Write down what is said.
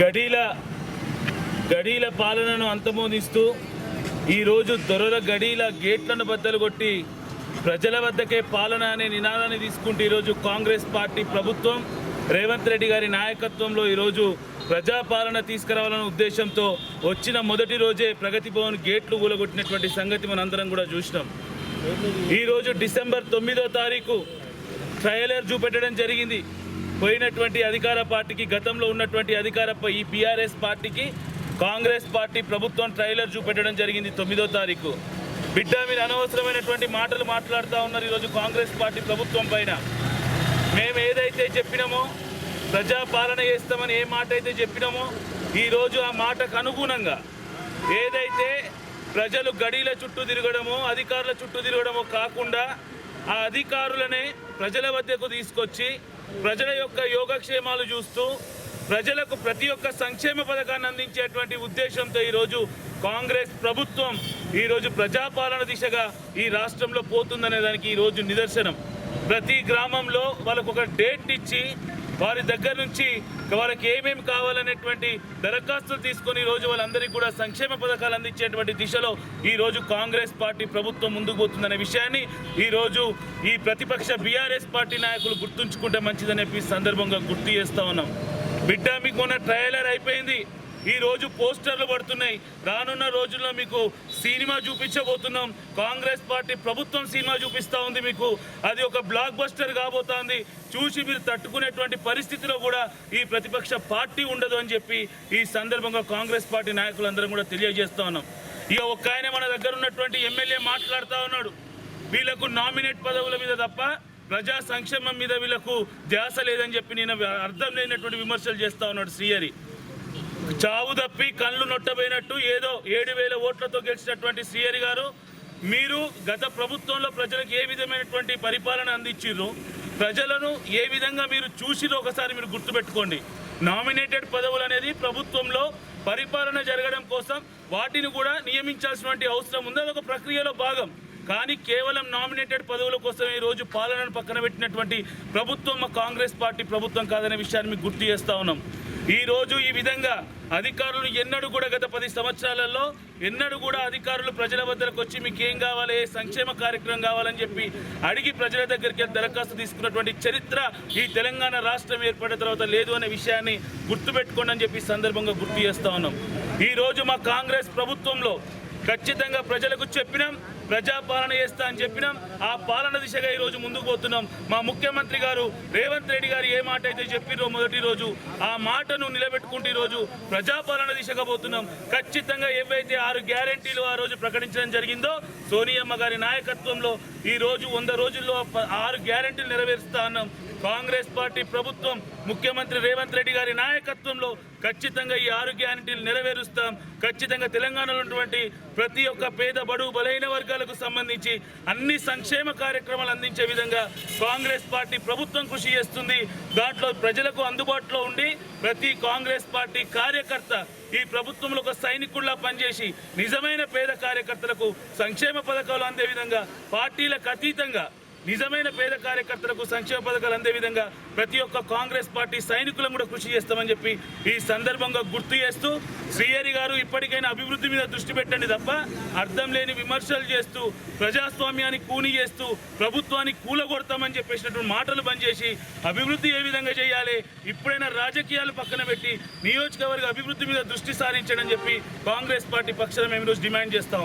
గడీల గడీల పాలనను అంతమోదిస్తూ ఈరోజు దొరల గడీల గేట్లను బద్దలు కొట్టి ప్రజల వద్దకే పాలన అనే నినాదాన్ని తీసుకుంటూ ఈరోజు కాంగ్రెస్ పార్టీ ప్రభుత్వం రేవంత్ రెడ్డి గారి నాయకత్వంలో ఈరోజు ప్రజాపాలన తీసుకురావాలనే ఉద్దేశంతో వచ్చిన మొదటి రోజే ప్రగతి భవన్ గేట్లు కూలగొట్టినటువంటి సంగతి మనందరం కూడా చూసినాం. ఈరోజు డిసెంబర్ తొమ్మిదో తారీఖు ట్రయలర్ చూపెట్టడం జరిగింది. పోయినటువంటి అధికార పార్టీకి గతంలో ఉన్నటువంటి అధికార ఈ బీఆర్ఎస్ పార్టీకి కాంగ్రెస్ పార్టీ ప్రభుత్వం ట్రైలర్ చూపెట్టడం జరిగింది తొమ్మిదో తారీఖు. బిడ్డ మీరు అనవసరమైనటువంటి మాటలు మాట్లాడుతూ ఉన్నారు ఈరోజు కాంగ్రెస్ పార్టీ ప్రభుత్వం పైన. మేము ఏదైతే చెప్పినామో ప్రజాపాలన చేస్తామని ఏ మాట అయితే చెప్పినామో ఈరోజు ఆ మాటకు అనుగుణంగా ఏదైతే ప్రజలు గడీల చుట్టూ తిరగడమో అధికారుల చుట్టూ తిరగడమో కాకుండా ఆ అధికారులనే ప్రజల వద్దకు తీసుకొచ్చి ప్రజల యొక్క యోగక్షేమాలు చూస్తూ ప్రజలకు ప్రతి ఒక్క సంక్షేమ పథకాన్ని అందించేటువంటి ఉద్దేశంతో ఈరోజు కాంగ్రెస్ ప్రభుత్వం ఈరోజు ప్రజాపాలన దిశగా ఈ రాష్ట్రంలో పోతుందనే దానికి ఈరోజు నిదర్శనం. ప్రతి గ్రామంలో వాళ్ళకు ఒక డేట్ ఇచ్చి వారి దగ్గర నుంచి వాళ్ళకి ఏమేమి కావాలనేటువంటి దరఖాస్తులు తీసుకొని ఈరోజు రోజు వాళ్ళందరికీ కూడా సంక్షేమ పథకాలు అందించేటువంటి దిశలో ఈ రోజు కాంగ్రెస్ పార్టీ ప్రభుత్వం ముందుకు పోతుందనే విషయాన్ని ఈరోజు ఈ ప్రతిపక్ష బీఆర్ఎస్ పార్టీ నాయకులు గుర్తుంచుకుంటే మంచిదనే సందర్భంగా గుర్తు చేస్తా ఉన్నాం. బిడ్డ మీకు మొన్న ట్రయలర్ అయిపోయింది. ఈ రోజు పోస్టర్లు పడుతున్నాయి. రానున్న రోజుల్లో మీకు సినిమా చూపించబోతున్నాం. కాంగ్రెస్ పార్టీ ప్రభుత్వం సినిమా చూపిస్తూ ఉంది మీకు. అది ఒక బ్లాక్ బస్టర్ కాబోతోంది. చూసి మీరు తట్టుకునేటువంటి పరిస్థితిలో కూడా ఈ ప్రతిపక్ష పార్టీ ఉండదు అని చెప్పి ఈ సందర్భంగా కాంగ్రెస్ పార్టీ నాయకులందరం కూడా తెలియజేస్తా ఉన్నాం. ఇక ఒక్క ఆయన మన దగ్గర ఉన్నటువంటి ఎమ్మెల్యే మాట్లాడుతూ ఉన్నాడు. వీళ్ళకు నామినేట్ పదవుల మీద తప్ప ప్రజా సంక్షేమం మీద వీళ్ళకు ధ్యాస లేదని చెప్పి నేను అర్థం లేనటువంటి విమర్శలు చేస్తా ఉన్నాడు శ్రీహరి. చావు తప్పి కళ్ళు నొట్టబోయినట్టు ఏదో ఏడు వేల ఓట్లతో గెలిచినటువంటి శ్రీహరి గారు మీరు గత ప్రభుత్వంలో ప్రజలకు ఏ విధమైనటువంటి పరిపాలన అందించారు ప్రజలను ఏ విధంగా మీరు చూసిరో ఒకసారి మీరు గుర్తుపెట్టుకోండి. నామినేటెడ్ పదవులు అనేది ప్రభుత్వంలో పరిపాలన జరగడం కోసం వాటిని కూడా నియమించాల్సినటువంటి అవసరం ఉంది. అదొక ప్రక్రియలో భాగం. కానీ కేవలం నామినేటెడ్ పదవుల కోసం ఈ రోజు పాలనను పక్కన పెట్టినటువంటి ప్రభుత్వం మా కాంగ్రెస్ పార్టీ ప్రభుత్వం కాదనే విషయాన్ని మీకు గుర్తు చేస్తా ఉన్నాం. ఈరోజు ఈ విధంగా అధికారులు ఎన్నడూ కూడా గత పది సంవత్సరాలలో ఎన్నడూ కూడా అధికారులు ప్రజల వద్దకు వచ్చి మీకు ఏం కావాలి సంక్షేమ కార్యక్రమం కావాలని చెప్పి అడిగి ప్రజల దగ్గరికి దరఖాస్తు తీసుకున్నటువంటి చరిత్ర ఈ తెలంగాణ రాష్ట్రం ఏర్పడిన తర్వాత లేదు అనే విషయాన్ని గుర్తుపెట్టుకోండి అని చెప్పి సందర్భంగా గుర్తు చేస్తా ఉన్నాం. ఈరోజు మా కాంగ్రెస్ ప్రభుత్వంలో ఖచ్చితంగా ప్రజలకు చెప్పినాం. ప్రజాపాలన చేస్తా అని చెప్పినాం. ఆ పాలన దిశగా ఈ రోజు ముందుకు పోతున్నాం. మా ముఖ్యమంత్రి గారు రేవంత్ రెడ్డి గారు ఏ మాట అయితే చెప్పిరో మొదటి రోజు ఆ మాటను నిలబెట్టుకుంటూ ఈరోజు రోజు ప్రజాపాలన దిశగా పోతున్నాం. ఖచ్చితంగా ఏవైతే ఆరు గ్యారెంటీలు ఆ రోజు ప్రకటించడం జరిగిందో సోనియమ్మ గారి నాయకత్వంలో ఈ రోజు వంద రోజుల్లో ఆరు గ్యారెంటీలు నెరవేరుస్తా అన్నాం. కాంగ్రెస్ పార్టీ ప్రభుత్వం ముఖ్యమంత్రి రేవంత్ రెడ్డి గారి నాయకత్వంలో ఖచ్చితంగా ఈ ఆరు గ్యారంటీలు నెరవేరుస్తాం. ఖచ్చితంగా తెలంగాణలో ఉన్నటువంటి ప్రతి ఒక్క పేద బడుగు బలైన వర్గాలకు సంబంధించి అన్ని సంక్షేమ కార్యక్రమాలు అందించే విధంగా కాంగ్రెస్ పార్టీ ప్రభుత్వం కృషి చేస్తుంది. దాంట్లో ప్రజలకు అందుబాటులో ఉండి ప్రతి కాంగ్రెస్ పార్టీ కార్యకర్త ఈ ప్రభుత్వంలో ఒక సైనికుల్లా పనిచేసి నిజమైన పేద కార్యకర్తలకు సంక్షేమ పథకాలు అందే విధంగా పార్టీలకు అతీతంగా నిజమైన పేద కార్యకర్తలకు సంక్షేమ పథకాలు అందే విధంగా ప్రతి ఒక్క కాంగ్రెస్ పార్టీ సైనికులను కూడా కృషి చేస్తామని చెప్పి ఈ సందర్భంగా గుర్తు చేస్తూ శ్రీహరి గారు ఇప్పటికైనా అభివృద్ధి మీద దృష్టి పెట్టండి తప్ప అర్థం లేని విమర్శలు చేస్తూ ప్రజాస్వామ్యాన్ని కూని చేస్తూ ప్రభుత్వాన్ని కూలగొడతామని చెప్పేసినటువంటి మాటలు బంద్ చేసి అభివృద్ధి ఏ విధంగా చేయాలి ఇప్పుడైనా రాజకీయాలు పక్కన పెట్టి నియోజకవర్గ అభివృద్ధి మీద దృష్టి సారించడం చెప్పి కాంగ్రెస్ పార్టీ పక్షాన మేము ఈరోజు డిమాండ్ చేస్తా